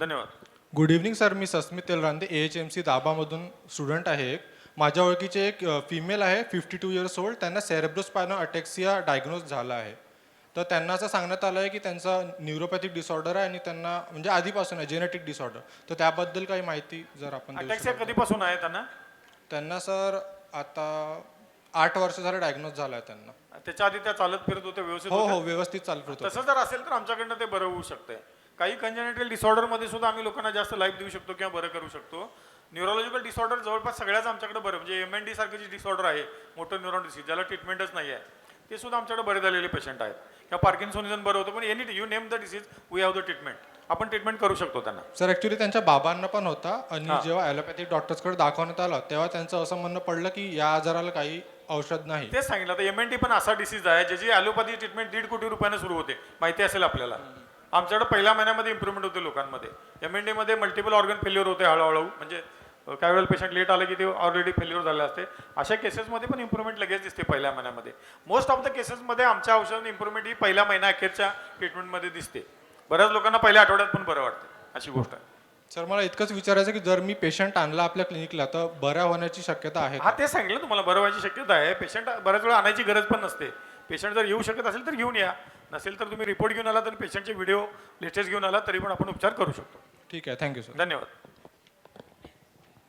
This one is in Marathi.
धन्यवाद. Good evening sir me Sasmit Telrande A H M C दाबामधून student आहे एक. माझ्या ओळखीचे एक फिमेल आहे फिफ्टी टू इयर्स ओल्ड त्यांना सेरेब्रोस्पायनो अटॅक्सिया डायग्नोज झाला आहे. तर त्यांना असं सांगण्यात आलं आहे की त्यांचा न्यूरोपॅथिक डिसऑर्डर आहे आणि त्यांना म्हणजे आधीपासून आहे जेनेटिक डिसऑर्डर तर त्याबद्दल काही माहिती जर आपण देऊ अटॅक्सिया कधीपासून आहे त्यांना? शकतो. त्यांना सर आता आठ वर्ष झालं डायग्नोज झालं आहे त्यांना. त्याच्या आधी त्या चालत फिरत होत्या व्यवस्थित हो होत्या? हो व्यवस्थित चालत होतं तसं जर असेल तर आमच्याकडनं ते बरं होऊ शकतंय. काही कंजेनेटल डिसऑर्डरमध्ये सुद्धा आम्ही लोकांना जास्त लाईफ देऊ शकतो किंवा बरं करू शकतो. न्यूरोलॉजिकल डिसऑर्डर जवळपास सगळ्याच आमच्याकडे बरं म्हणजे एम एन डी सारखे जे डिसऑर्डर आहे मोटर न्यूरॉन डिसीज ज्याला ट्रीटमेंटच नाही आहे ते सुद्धा आमच्याकडे बरे झालेले पेशंट आहेत. किंवा पार्किन्सोनिझम बरं होतं पण any you name the disease we have the treatment आपण ट्रीटमेंट करू शकतो त्यांना. सर ॲक्च्युली त्यांच्या बाबांना पण होता. आणि जेव्हा ॲलोपॅथिक डॉक्टर्सकडे दाखवण्यात आलं तेव्हा त्यांचं असं म्हणणं पडलं की या आजाराला काही औषध नाही. तेच सांगितलं. तर एम एन टी पण असा डिसीज आहे ज्याची ॲलोपॅथी ट्रीटमेंट दीड कोटी रुपयाने सुरू होते. माहिती असेल आपल्याला. आमच्याकडे पहिल्या महिन्यामध्ये इम्प्रुव्हमेंट होते लोकांमध्ये. एम एनमध्ये मल्टिपल ऑर्गन फेल्युअर होते हळूहळू. म्हणजे काही वेळेला पेशंट लेट आले की ते ऑलरेडी फेल्युअर झाले असते. अशा केसेसमध्ये पण इम्प्रुव्हमेंट लगेच दिसते पहिल्या महिन्यामध्ये. मोस्ट ऑफ द केसेसमध्ये आमच्या औषधाने इम्प्रुव्हमेंट ही पहिल्या महिन्या अखेरच्या ट्रीटमेंटमध्ये दिसते. बऱ्याच लोकांना पहिल्या आठवड्यात पण बरं वाटतं अशी गोष्ट आहे. सर मला इतकंच विचारायचं की जर मी पेशंट आणला आपल्या क्लिनिकला तर बऱ्या होण्याची शक्यता आहे हा? ते सांगितलं तुम्हाला बरं व्हायची शक्यता आहे. पेशंट बऱ्याच वेळा आणायची गरज पण नसते. पेशंट जर येऊ शकत असेल तर घेऊन या. नसेल तर तुम्ही रिपोर्ट घेऊन आला तर पेशंटचे व्हिडिओ लेटेस्ट घेऊन आला तरी पण आपण उपचार करू शकतो. ठीक आहे. Thank you sir. धन्यवाद.